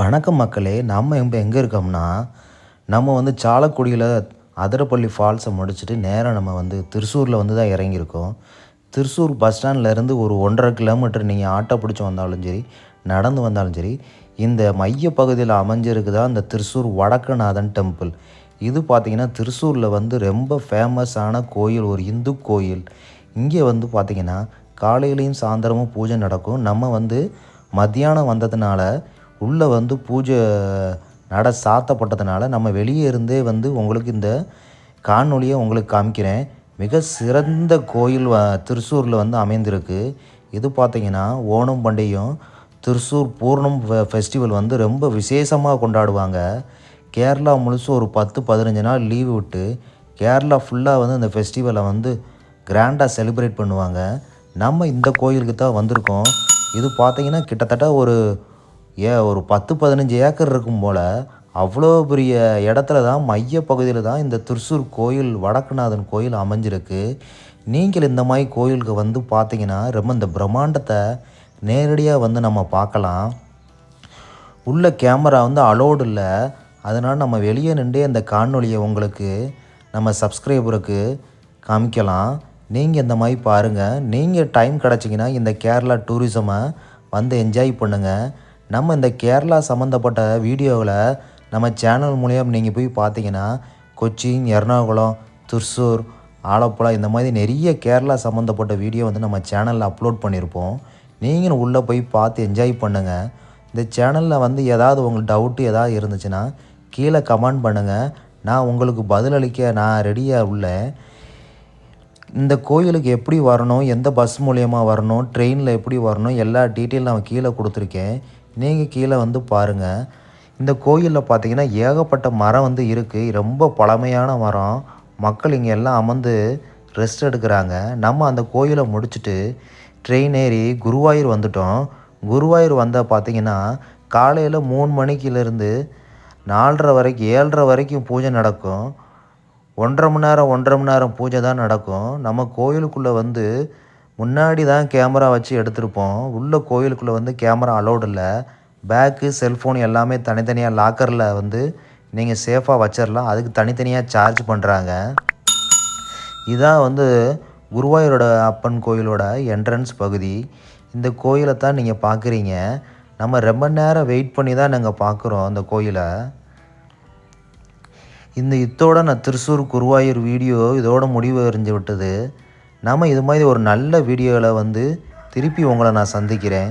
வணக்கம் மக்களே நம்ம இப்போ எங்கே இருக்கோம்னா நம்ம வந்து சாலக்குடியில் அதிரப்பள்ளி ஃபால்ஸை முடிச்சுட்டு நேராக நம்ம வந்து திருச்சூரில் வந்து தான் இறங்கியிருக்கோம். திருச்சூர் பஸ் ஸ்டாண்ட்லேருந்து ஒரு ஒன்றரை கிலோமீட்டர் நீங்கள் ஆட்டோ பிடிச்சி வந்தாலும் சரி நடந்து வந்தாலும் சரி இந்த மைய பகுதியில் அமைஞ்சிருக்கு தான் இந்த திருச்சூர் வடக்குநாதன் டெம்பிள். இது பார்த்திங்கன்னா திருச்சூரில் வந்து ரொம்ப ஃபேமஸான கோயில் ஒரு இந்து கோயில். இங்கே வந்து பார்த்திங்கன்னா காலையிலையும் சாயந்தரமும் பூஜை நடக்கும். நம்ம வந்து மத்தியானம் வந்ததுனால உள்ளே வந்து பூஜை நட சாத்தப்பட்டதுனால நம்ம வெளியே இருந்தே வந்து உங்களுக்கு இந்த காணொலியை உங்களுக்கு காமிக்கிறேன். மிக சிறந்த கோயில் வ திருச்சூரில் வந்து அமைந்திருக்கு. இது பார்த்திங்கன்னா ஓணம் பண்டிகையும் திருச்சூர் பூர்ணம் ஃபெஸ்டிவல் வந்து ரொம்ப விசேஷமாக கொண்டாடுவாங்க. கேரளா முழுசும் ஒரு பத்து பதினஞ்சு நாள் லீவு விட்டு கேரளா ஃபுல்லாக வந்து இந்த ஃபெஸ்டிவலை வந்து கிராண்டாக செலிப்ரேட் பண்ணுவாங்க. நம்ம இந்த கோயிலுக்கு தான் வந்திருக்கோம். இது பார்த்திங்கன்னா கிட்டத்தட்ட ஒரு ஏ ஒரு பத்து பதினஞ்சு ஏக்கர் இருக்கும் போல் அவ்வளோ பெரிய இடத்துல தான் மைய பகுதியில் தான் இந்த திருசூர் கோயில் வடக்குநாதன் கோயில் அமைஞ்சிருக்கு. நீங்கள் இந்த மாதிரி கோயிலுக்கு வந்து பார்த்தீங்கன்னா ரொம்ப இந்த பிரம்மாண்டத்தை நேரடியாக வந்து நம்ம பார்க்கலாம். உள்ள கேமரா வந்து அலோடு இல்லை. அதனால் நம்ம வெளியே நின்றே இந்த காணொலியை உங்களுக்கு நம்ம சப்ஸ்கிரைபருக்கு காமிக்கலாம். நீங்கள் இந்த மாதிரி பாருங்கள் நீங்கள் டைம் கிடச்சிங்கன்னா இந்த கேரளா டூரிசமை வந்து என்ஜாய் பண்ணுங்கள் நம்ம இந்த கேரளா சம்மந்தப்பட்ட வீடியோவில் நம்ம சேனல் மூலியம் நீங்கள் போய் பார்த்தீங்கன்னா கொச்சின் எர்ணாகுளம் திருசூர் ஆலப்புழா இந்த மாதிரி நிறைய கேரளா சம்மந்தப்பட்ட வீடியோ வந்து நம்ம சேனலில் அப்லோட் பண்ணியிருப்போம். நீங்களும் உள்ளே போய் பார்த்து என்ஜாய் பண்ணுங்கள் இந்த சேனலில் வந்து ஏதாவது உங்களுக்கு டவுட்டு ஏதாவது இருந்துச்சுன்னா கீழே கமெண்ட் பண்ணுங்கள் நான் உங்களுக்கு பதிலளிக்க நான் ரெடியாக உள்ளேன். இந்த கோயிலுக்கு எப்படி வரணும் எந்த பஸ் மூலியமாக வரணும் ட்ரெயினில் எப்படி வரணும் எல்லா டீட்டெயில் நான் கீழே கொடுத்துருக்கேன். நீங்கள் கீழே வந்து பாருங்கள் இந்த கோயிலில் பார்த்தீங்கன்னா ஏகப்பட்ட மரம் வந்து இருக்குது ரொம்ப பழமையான மரம். மக்கள் இங்கே எல்லாம் அமர்ந்து ரெஸ்ட் எடுக்கிறாங்க. நம்ம அந்த கோயிலை முடிச்சுட்டு ட்ரெயின் ஏறி குருவாயூர் வந்துட்டோம். குருவாயூர் வந்தால் பார்த்தீங்கன்னா காலையில் மூணு மணிக்கிலேருந்து நாலரை வரைக்கும் ஏழரை வரைக்கும் பூஜை நடக்கும். ஒன்றரை மணி நேரம் ஒன்றரை மணி நேரம் பூஜை தான் நடக்கும். நம்ம கோயிலுக்குள்ளே வந்து முன்னாடி தான் கேமரா வச்சு எடுத்திருப்போம். உள்ளே கோயிலுக்குள்ளே வந்து கேமரா அலோடு இல்லை. பேக்கு செல்ஃபோன் எல்லாமே தனித்தனியாக லாக்கரில் வந்து நீங்கள் சேஃபாக வச்சிடலாம் அதுக்கு தனித்தனியாக சார்ஜ் பண்ணுறாங்க இதான் வந்து குருவாயூரோட அப்பன் கோயிலோட என்ட்ரன்ஸ் பகுதி. இந்த கோயிலை தான் நீங்கள் பார்க்குறீங்க நம்ம ரொம்ப நேரம் வெயிட் பண்ணி தான் நாங்கள் பார்க்குறோம் அந்த கோயிலை. இந்த இத்தோட நான் திருச்சூர் குருவாயூர் வீடியோ இதோட முடிவு அறிஞ்சு விட்டது. நாம் இது மாதிரி ஒரு நல்ல வீடியோவில் வந்து திருப்பி உங்களை நான் சந்திக்கிறேன்.